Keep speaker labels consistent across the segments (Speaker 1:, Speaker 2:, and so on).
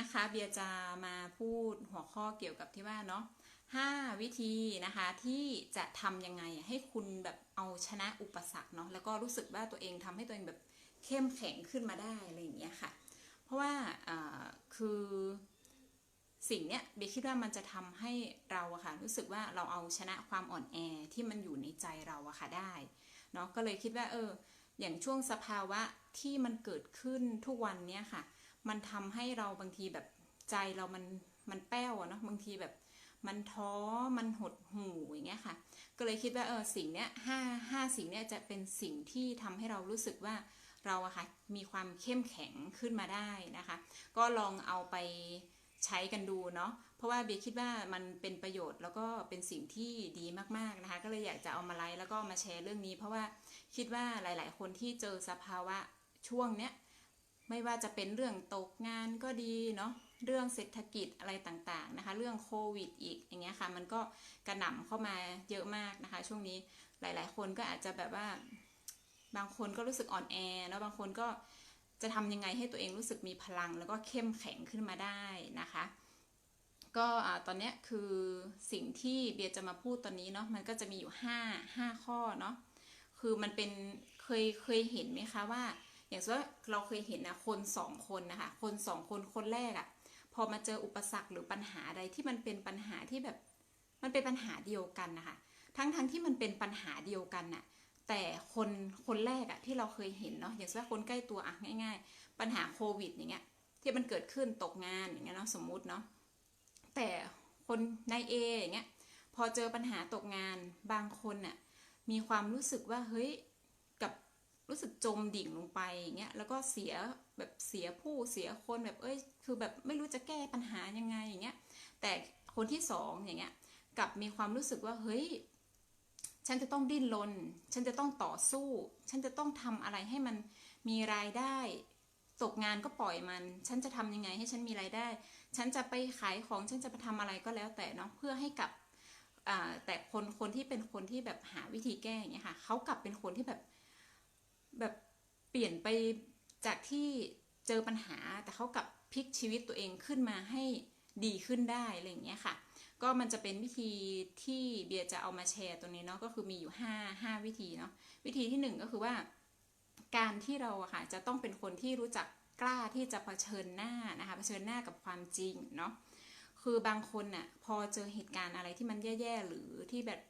Speaker 1: นะคะเบียร์จะมาพูดหัวข้อเกี่ยวกับที่ว่าเนาะห้าวิธีนะคะที่จะทำยังไงให้คุณแบบเอาชนะอุปสรรคเนาะแล้วก็รู้สึกว่าตัวเองทำให้ตัวเองแบบเข้มแข็งขึ้นมาได้อะไรอย่างเงี้ยค่ะ เพราะว่าคือสิ่งเนี้ยเบียคิดว่ามันจะทำให้เราอะค่ะรู้สึกว่าเราเอาชนะความอ่อนแอที่มันอยู่ในใจเราอะค่ะได้เนาะก็เลยคิดว่าเอออย่างช่วงสภาวะที่มันเกิดขึ้นทุกวันเนี้ยค่ะ มันทำให้เราบางทีแบบใจเรามันมันแป้วอะเนาะบางทีแบบมันท้อมันหดหู่อย่างเงี้ยค่ะ ก็เลยคิดว่าเออสิ่งเนี้ยห้าห้าสิ่งเนี้ยจะเป็นสิ่งที่ทำให้เรารู้สึกว่าเราอะค่ะมีความเข้มแข็งขึ้นมาได้นะคะ ก็ลองเอาไปใช้กันดูเนาะเพราะว่าเบียร์คิดว่ามันเป็นประโยชน์แล้วก็เป็นสิ่งที่ดีมากๆนะคะ ก็เลยอยากจะเอามาไลฟ์แล้วก็มาแชร์เรื่องนี้ เพราะว่าคิดว่าหลาย ๆ คนที่เจอสภาวะช่วงเนี้ย ไม่ว่าจะเป็นเรื่องตกงานก็ดีเนาะเรื่องเศรษฐกิจอะไรต่างๆนะคะ เรื่องโควิดอีกอย่างเงี้ยค่ะ มันก็กระหน่ำเข้ามาเยอะมากนะคะ ช่วงนี้หลาย ๆ คนก็อาจจะแบบว่า บางคนก็รู้สึกอ่อนแอแล้วบางคนก็จะทำยังไงให้ตัวเองรู้สึกมีพลัง แล้วก็เข้มแข็งขึ้นมาได้นะคะ ก็ตอนนี้คือสิ่งที่เบียร์จะมาพูดตอนนี้เนาะมันก็จะมีอยู่ห้าห้าข้อเนาะคือมันเป็นเคยเคยเห็นไหมคะว่า อย่างเช่นว่าเราเคยเห็นนะคนสองคนนะคะคนสองคนคนแรกอะ่ะพอมาเจออุปสรรคหรือปัญหาใดที่มันเป็นปัญหาที่แบบมันเป็นปัญหาเดียวกันนะคะทั้งทั้งที่มันเป็นปัญหาเดียวกันน่ะแต่คนคนแรกอะที่เราเคยเห็นเนาะอย่างเช่นว่าคนใกล้ตัวอะง่าย ๆ ปัญหาโควิดอย่างเงี้ยที่มันเกิดขึ้นตกงานอย่างเงี้ยเนาะสมมุติเนาะแต่คนนายเออย่างเงี้ยพอเจอปัญหาตกงานบางคนน่ะมีความรู้สึกว่าเฮ้ย รู้สึกจมดิ่งลงไปอย่างเงี้ยแล้วก็เสียแบบเสียผู้เสียคนแบบเอ้ย คือแบบไม่รู้จะแก้ปัญหายังไงอย่างเงี้ยแต่คนที่สองอย่างเงี้ยกลับมีความรู้สึกว่าเฮ้ยฉันจะต้องดิ้นรน ฉันจะต้องต่อสู้ ฉันจะต้องทำอะไรให้มันมีรายได้ ตกงานก็ปล่อยมัน ฉันจะทำยังไงให้ฉันมีรายได้ ฉันจะไปขายของ ฉันจะไปทำอะไรก็แล้วแต่เนาะ เพื่อให้กับแต่คนคนที่เป็นคนที่แบบหาวิธีแก้อย่างเงี้ยค่ะ เขากลับเป็นคนที่แบบ แบบเปลี่ยนไปจากที่เจอปัญหาแต่เขากลับพลิกชีวิตตัวเองขึ้นมาให้ดีขึ้นได้อะไรอย่างเงี้ยค่ะ ก็มันจะเป็นวิธีที่เบียร์จะเอามาแชร์ตัวนี้เนาะก็คือมีอยู่ 5 5 วิธีเนาะวิธีที่ 1 ก็คือว่า การที่เราอะค่ะจะต้องเป็นคนที่รู้จักกล้าที่จะเผชิญหน้านะคะเผชิญหน้ากับความจริงเนาะคือบางคนน่ะพอเจอเหตุการณ์อะไรที่มันแย่ๆหรือที่แบบ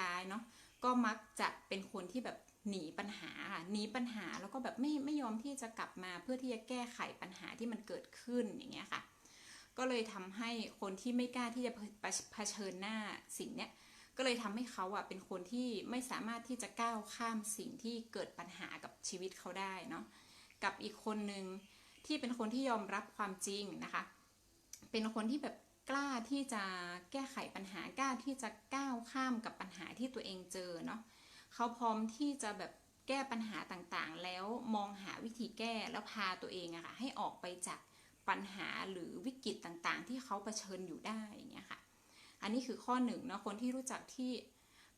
Speaker 1: ร้ายๆเนาะก็มักจะเป็นคนที่แบบ หนีปัญหาค่ะหนีปัญหาแล้วก็แบบไม่ไม่ยอมที่จะกลับมาเพื่อที่จะแก้ไขปัญหาที่มันเกิดขึ้นอย่างเงี้ยค่ะ ก็เลยทำให้คนที่ไม่กล้าที่จะเผชิญหน้าสิ่งเนี้ยก็เลยทำให้เขาอะเป็นคนที่ไม่สามารถที่จะก้าวข้ามสิ่งที่เกิดปัญหากับชีวิตเขาได้เนาะกับอีกคนหนึ่งที่เป็นคนที่ยอมรับความจริงนะคะ เป็นคนที่แบบกล้าที่จะแก้ไขปัญหากล้าที่จะก้าวข้ามกับปัญหาที่ตัวเองเจอเนาะ เขาพร้อมที่จะแบบแก้ปัญหาต่างๆ แล้วมองหาวิธีแก้แล้วพาตัวเองอะค่ะให้ออกไปจากปัญหาหรือวิกฤตต่างๆ ที่เขาเผชิญอยู่ได้อย่างเงี้ยค่ะ อันนี้คือข้อหนึ่งเนาะคนที่รู้จักที่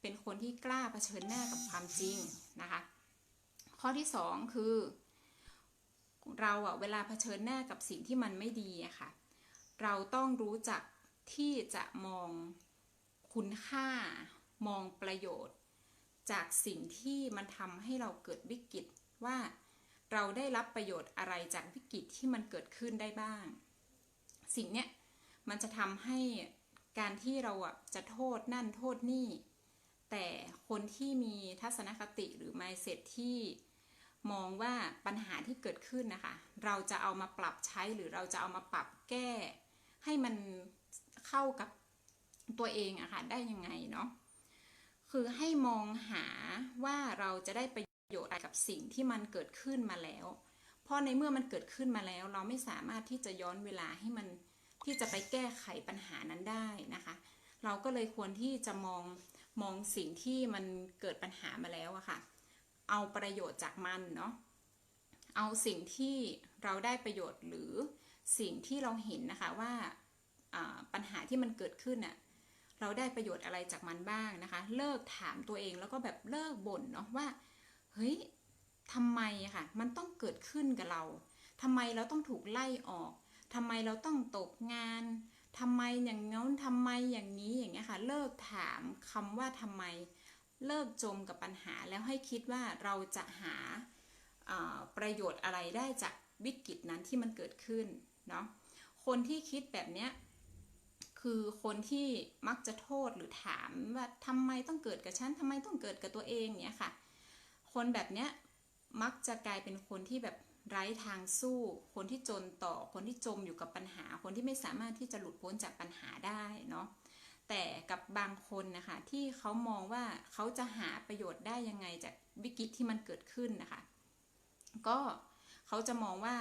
Speaker 1: เป็นคนที่กล้าเผชิญหน้ากับความจริงนะคะ ข้อที่สองคือ เราอะเวลาเผชิญหน้ากับสิ่งที่มันไม่ดีอะค่ะ เราต้องรู้จักที่จะมองคุณค่ามองประโยชน์ จากสิ่งที่มันทำให้เราเกิดวิกฤตว่าเราได้รับประโยชน์อะไรจากวิกฤตที่มันเกิดขึ้นได้บ้าง สิ่งเนี้ยมันจะทำให้การที่เราอะจะโทษนั่นโทษนี่ แต่คนที่มีทัศนคติหรือ mindset ที่มองว่าปัญหาที่เกิดขึ้นนะคะ เราจะเอามาปรับใช้หรือเราจะเอามาปรับแก้ ให้มันเข้ากับตัวเองอะคะ่ะได้ยังไงเนาะ คือให้มองหาว่าเราจะได้ประโยชน์อะไรกับสิ่งที่มันเกิดขึ้นมาแล้ว เพราะในเมื่อมันเกิดขึ้นมาแล้ว เราไม่สามารถที่จะย้อนเวลาให้มันที่จะไปแก้ไขปัญหานั้นได้นะคะ เราก็เลยควรที่จะมองมองสิ่งที่มันเกิดปัญหามาแล้วอะค่ะ เอาประโยชน์จากมันเนาะ เอาสิ่งที่เราได้ประโยชน์หรือสิ่งที่เราเห็นนะคะว่าปัญหาที่มันเกิดขึ้นน่ะ เราได้ประโยชน์อะไรจากมันบ้างนะคะ เลิกถามตัวเองแล้วก็แบบเลิกบ่นเนาะว่าเฮ้ยทำไมอะค่ะ มันต้องเกิดขึ้นกับเราทำไมเราต้องถูกไล่ออกทำไมเราต้องตกงานทำไมอย่างงั้นทำไมอย่างนี้อย่างเงี้ยค่ะ เลิกถามคำว่าทำไม เลิกจมกับปัญหาแล้วให้คิดว่าเราจะหาประโยชน์อะไรได้จากวิกฤตนั้นที่มันเกิดขึ้นเนาะคนที่คิดแบบเนี้ย คือคนที่มักจะโทษหรือถามว่าทำไมต้องเกิดกับฉันทำไมต้องเกิดกับตัวเองเนี่ยค่ะ คนแบบเนี้ยมักจะกลายเป็นคนที่แบบไร้ทางสู้ คนที่จนต่อ คนที่จมอยู่กับปัญหา คนที่ไม่สามารถที่จะหลุดพ้นจากปัญหาได้เนาะ แต่กับบางคนนะคะที่เขามองว่าเขาจะหาประโยชน์ได้ยังไงจากวิกฤตที่มันเกิดขึ้นนะคะ ก็เขาจะมองว่า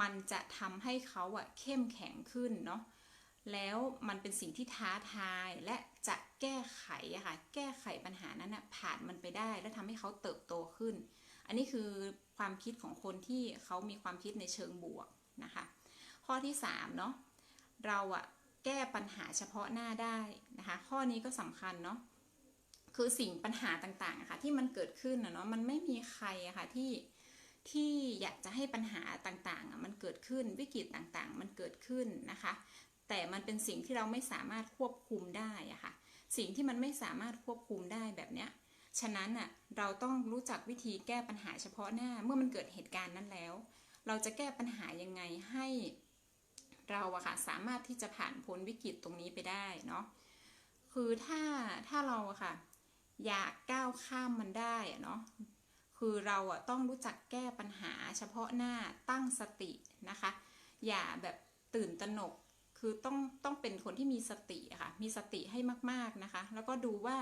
Speaker 1: มันจะทำให้เขาอะเข้มแข็งขึ้นเนาะ แล้วมันเป็นสิ่งที่ท้าทายและจะแก้ไขอะค่ะแก้ไขปัญหานั้นอะผ่านมันไปได้ และทำให้เขาเติบโตขึ้น อันนี้คือความคิดของคนที่เขามีความคิดในเชิงบวกนะคะ ข้อที่3เนาะเราอะแก้ปัญหาเฉพาะหน้าได้นะคะ ข้อนี้ก็สำคัญเนาะคือสิ่งปัญหาต่างๆอะค่ะที่มันเกิดขึ้นเนาะมันไม่มีใครอะค่ะที่ที่อยากจะให้ปัญหาต่างๆอะมันเกิดขึ้นวิกฤตต่างๆ มันเกิดขึ้นนะคะ แต่มันเป็นสิ่งที่เราไม่สามารถควบคุมได้อะค่ะ สิ่งที่มันไม่สามารถควบคุมได้แบบเนี้ย ฉะนั้นอะเราต้องรู้จักวิธีแก้ปัญหาเฉพาะหน้าเมื่อมันเกิดเหตุการณ์นั้นแล้ว เราจะแก้ปัญหายังไงให้เราอะค่ะสามารถที่จะผ่านพ้นวิกฤตตรงนี้ไปได้เนาะ คือถ้าถ้าเราอะค่ะ อยากก้าวข้ามมันได้อะเนาะ คือเราอะต้องรู้จักแก้ปัญหาเฉพาะหน้าตั้งสตินะคะ อย่าแบบตื่นตระหนก คือต้องต้องเป็นคนที่มีสติค่ะ มีสติให้มากๆนะคะ แล้วก็ดูว่า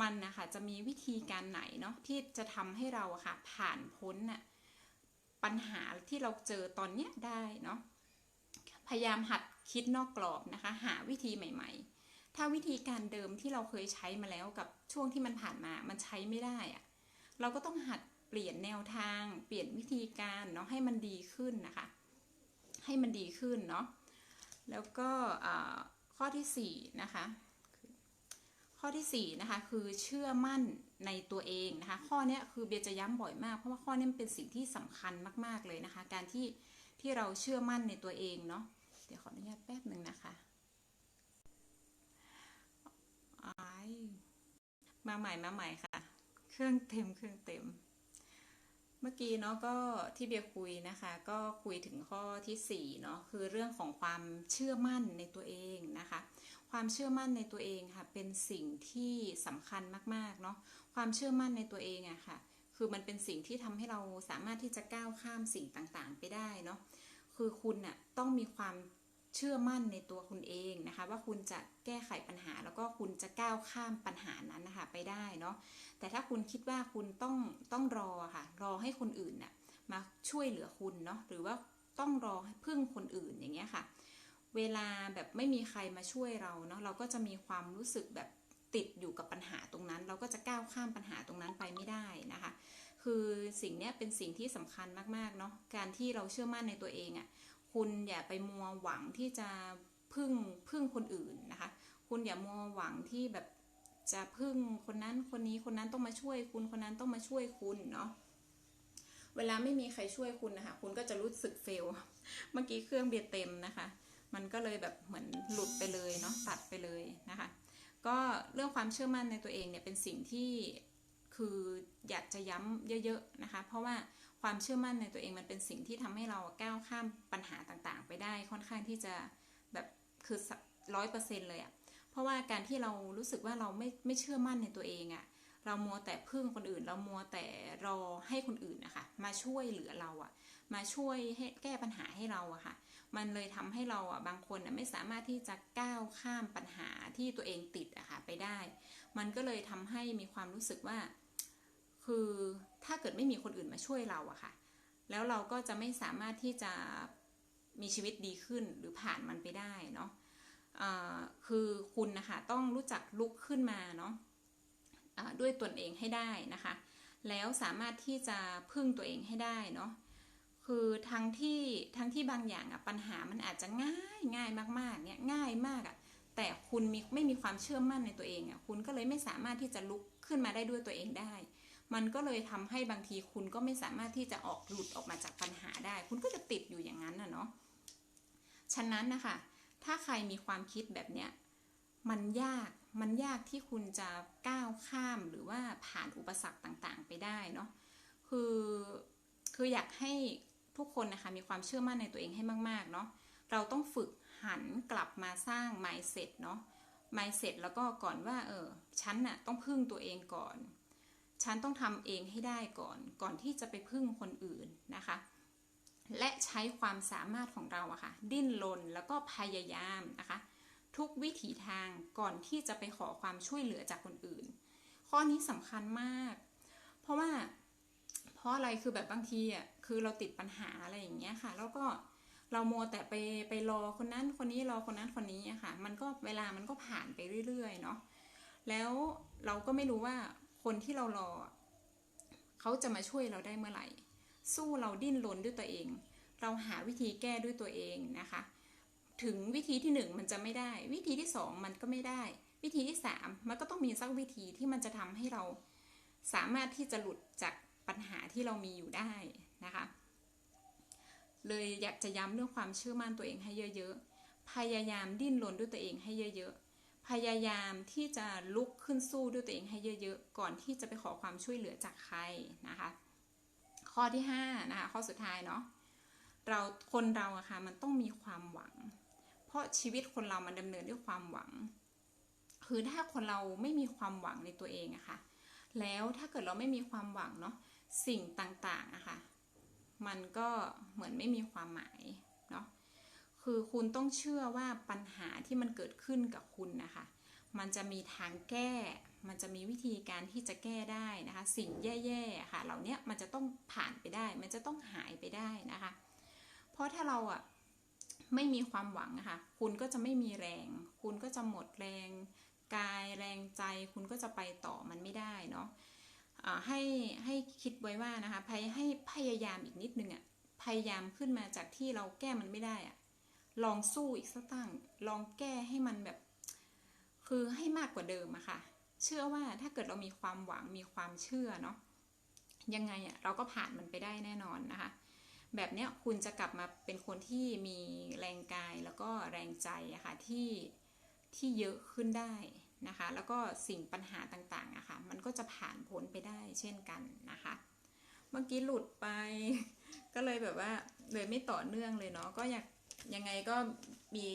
Speaker 1: มันนะคะจะมีวิธีการไหนเนาะที่จะทำให้เราค่ะ ผ่านพ้นน่ะปัญหาที่เราเจอตอนเนี้ยได้เนาะพยายามหัดคิดนอกกรอบนะคะ หาวิธีใหม่ ๆ ถ้าวิธีการเดิมที่เราเคยใช้มาแล้วกับช่วงที่มันผ่านมามันใช้ไม่ได้อะเราก็ต้องหัดเปลี่ยนแนวทาง เปลี่ยนวิธีการเนาะให้มันดีขึ้นนะคะ ให้มันดีขึ้นเนาะ แล้วก็ข้อที่4นะคะข้อที่4นะคะคือเชื่อมั่นในตัวเองนะคะ ข้อนี้คือเบียจะย้ำบ่อยมาก เพราะว่าข้อนี้มันเป็นสิ่งที่สำคัญมาก ๆเลยนะคะ การที่ที่เราเชื่อมั่นในตัวเองเนาะเดี๋ยวขออนุญาตแป๊บหนึ่งนะคะมาใหม่มาใหม่ค่ะ เครื่องเต็มเครื่องเต็ม เมื่อกี้เนาะก็ที่เบียร์คุยนะคะ ก็คุยถึงข้อที่4เนาะคือเรื่องของความเชื่อมั่นในตัวเองนะคะ ความเชื่อมั่นในตัวเองค่ะ เป็นสิ่งที่สำคัญมากๆเนาะความเชื่อมั่นในตัวเองอะค่ะ คือมันเป็นสิ่งที่ทำให้เราสามารถที่จะก้าวข้ามสิ่งต่างๆ ไปได้เนาะคือคุณน่ะต้องมีความ เชื่อมั่นในตัวคุณเองนะคะ ว่าคุณจะแก้ไขปัญหา แล้วก็คุณจะก้าวข้ามปัญหานั้นนะคะไปได้เนาะแต่ถ้าคุณคิดว่าคุณต้องต้องรอค่ะ รอให้คนอื่นน่ะมาช่วยเหลือคุณเนาะหรือว่าต้องรอพึ่งคนอื่นอย่างเงี้ยค่ะ เวลาแบบไม่มีใครมาช่วยเราเนาะเราก็จะมีความรู้สึกแบบติดอยู่กับปัญหาตรงนั้น เราก็จะก้าวข้ามปัญหาตรงนั้นไปไม่ได้นะคะ คือสิ่งนี้เป็นสิ่งที่สำคัญมากๆเนาะการที่เราเชื่อมั่นในตัวเองอะ่ะ คุณอย่าไปมัวหวังที่จะพึ่งพึ่งคนอื่นนะคะ คุณอย่ามัวหวังที่แบบจะพึ่งคนนั้นคนนี้คนนั้นต้องมาช่วยคุณคนนั้นต้องมาช่วยคุณเนาะเวลาไม่มีใครช่วยคุณนะคะ คุณก็จะรู้สึกเฟล เมื่อกี้เครื่องเบียร์เต็มนะคะ มันก็เลยแบบเหมือนหลุดไปเลยเนาะตัดไปเลยนะคะ ก็เรื่องความเชื่อมั่นในตัวเองเนี่ยเป็นสิ่งที่คืออยากจะย้ำเยอะ ๆนะคะ เพราะว่า ความเชื่อมั่นในตัวเองมันเป็นสิ่งที่ทำให้เราก้าวข้ามปัญหาต่างๆ ไปได้ค่อนข้างที่จะแบบคือร้อยเปอร์เซ็นเลยอะ่ะเพราะว่าการที่เรารู้สึกว่าเราไม่ไม่เชื่อมั่นในตัวเองอะ่ะเรามัวแต่พึ่งคนอื่น เรามัวแต่รอให้คนอื่นนะคะมาช่วยเหลือเราอะ่ะมาช่วยให้แก้ปัญหาให้เราอะค่ะ มันเลยทำให้เราอะบางคนอะไม่สามารถที่จะก้าวข้ามปัญหาที่ตัวเองติดอะค่ะไปได้ มันก็เลยทำให้มีความรู้สึกว่า คือถ้าเกิดไม่มีคนอื่นมาช่วยเราอะค่ะ แล้วเราก็จะไม่สามารถที่จะมีชีวิตดีขึ้นหรือผ่านมันไปได้เนาะคือคุณนะคะต้องรู้จักลุกขึ้นมาเนาะะด้วยตนเองให้ได้นะคะ แล้วสามารถที่จะพึ่งตัวเองให้ได้เนาะคือทั้งที่ทั้งที่บางอย่างอะปัญหามันอาจจะง่ายง่ายมากๆเนี่ยง่ายมากอะแต่คุณมีไม่มีความเชื่อมั่นในตัวเองอะคุณก็เลยไม่สามารถที่จะลุกขึ้นมาได้ด้วยตัวเองได้ มันก็เลยทำให้บางทีคุณก็ไม่สามารถที่จะออกหลุดออกมาจากปัญหาได้ คุณก็จะติดอยู่อย่างนั้นนะเนาะฉะนั้นนะคะถ้าใครมีความคิดแบบเนี้ยมันยากมันยากที่คุณจะก้าวข้ามหรือว่าผ่านอุปสรรคต่างๆ ไปได้เนาะคือคืออยากให้ทุกคนนะคะมีความเชื่อมั่นในตัวเองให้มากๆเนาะเราต้องฝึกหันกลับมาสร้าง mindset เนาะ mindset แล้วก็ก่อนว่าเออฉันน่ะต้องพึ่งตัวเองก่อน ฉันต้องทำเองให้ได้ก่อน ก่อนที่จะไปพึ่งคนอื่นนะคะ และใช้ความสามารถของเราอะค่ะ ดิ้นรนแล้วก็พยายามนะคะ ทุกวิถีทางก่อนที่จะไปขอความช่วยเหลือจากคนอื่น ข้อนี้สำคัญมาก เพราะว่าเพราะอะไรคือแบบบางทีอะคือเราติดปัญหาอะไรอย่างเงี้ยค่ะ แล้วก็เราโมวแต่ไปไปรอคนนั้นคนนี้รอคนนั้นคนนี้อะค่ะ มันก็เวลามันก็ผ่านไปเรื่อยๆเนาะแล้วเราก็ไม่รู้ว่า คนที่เรารอ เขาจะมาช่วยเราได้เมื่อไหร่ สู้เราดิ้นรนด้วยตัวเอง เราหาวิธีแก้ด้วยตัวเองนะคะ ถึงวิธีที่หนึ่งมันจะไม่ได้ วิธีที่สองมันก็ไม่ได้ วิธีที่สามมันก็ต้องมีสักวิธีที่มันจะทำให้เราสามารถที่จะหลุดจากปัญหาที่เรามีอยู่ได้นะคะ เลยอยากจะย้ำเรื่องความเชื่อมั่นตัวเองให้เยอะ ๆ พยายามดิ้นรนด้วยตัวเองให้เยอะ ๆ พยายามที่จะลุกขึ้นสู้ด้วยตัวเองให้เยอะๆ ก่อนที่จะไปขอความช่วยเหลือจากใครนะคะ ข้อที่5นะคะข้อสุดท้ายเนาะเราคนเราอะค่ะมันต้องมีความหวัง เพราะชีวิตคนเรามันดำเนินด้วยความหวัง คือถ้าคนเราไม่มีความหวังในตัวเองอะค่ะ แล้วถ้าเกิดเราไม่มีความหวังเนาะสิ่งต่างๆอะค่ะ มันก็เหมือนไม่มีความหมาย คือคุณต้องเชื่อว่าปัญหาที่มันเกิดขึ้นกับคุณนะคะ มันจะมีทางแก้ มันจะมีวิธีการที่จะแก้ได้นะคะ สิ่งแย่ๆค่ะ เหล่านี้มันจะต้องผ่านไปได้ มันจะต้องหายไปได้นะคะ เพราะถ้าเราอะไม่มีความหวังอะคะคุณก็จะไม่มีแรง คุณก็จะหมดแรง กายแรงใจ คุณก็จะไปต่อมันไม่ได้เนาะให้ให้คิดไว้ว่านะคะพยให้พยายามอีกนิดนึงอะ่ะพยายามขึ้นมาจากที่เราแก้มันไม่ได้อะ่ะ ลองสู้อีกสักตั้ง ลองแก้ให้มันแบบ คือให้มากกว่าเดิมอะค่ะ เชื่อว่าถ้าเกิดเรามีความหวังมีความเชื่อเนาะยังไงอะ่ะเราก็ผ่านมันไปได้แน่นอนนะคะ แบบเนี้ยคุณจะกลับมาเป็นคนที่มีแรงกายแล้วก็แรงใจอะค่ะที่ที่เยอะขึ้นได้นะคะ แล้วก็สิ่งปัญหาต่างๆอะค่ะ มันก็จะผ่านพ้นไปได้เช่นกันนะคะ เมื่อกี้หลุดไป ก็เลยแบบว่าเลยไม่ต่อเนื่องเลยเนาะก็อยาก ยังไงก็มี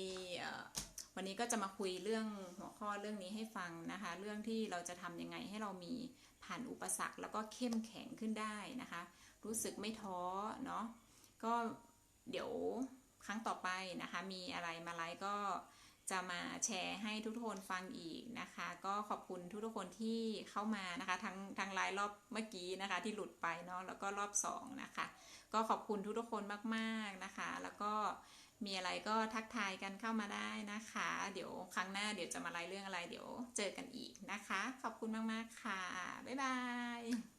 Speaker 1: วันนี้ก็จะมาคุยเรื่องหัวข้อเรื่องนี้ให้ฟังนะคะ เรื่องที่เราจะทำยังไงให้เรามีผ่านอุปสรรคแล้วก็เข้มแข็งขึ้นได้นะคะ รู้สึกไม่ท้อเนาะก็เดี๋ยวครั้งต่อไปนะคะ มีอะไรมาไลฟ์ก็จะมาแชร์ให้ทุกคนฟังอีกนะคะ ก็ขอบคุณทุกๆคนที่เข้ามานะคะ ทั้งทั้งไลน์รอบเมื่อกี้นะคะ ที่หลุดไปเนาะแล้วก็รอบสองนะคะ ก็ขอบคุณทุกๆคนมาก ๆนะคะ แล้วก็ มีอะไรก็ทักทายกันเข้ามาได้นะคะ เดี๋ยวครั้งหน้าเดี๋ยวจะมาไล่เรื่องอะไรเดี๋ยวเจอกันอีกนะคะ ขอบคุณมาก ๆ ค่ะ บ๊ายบาย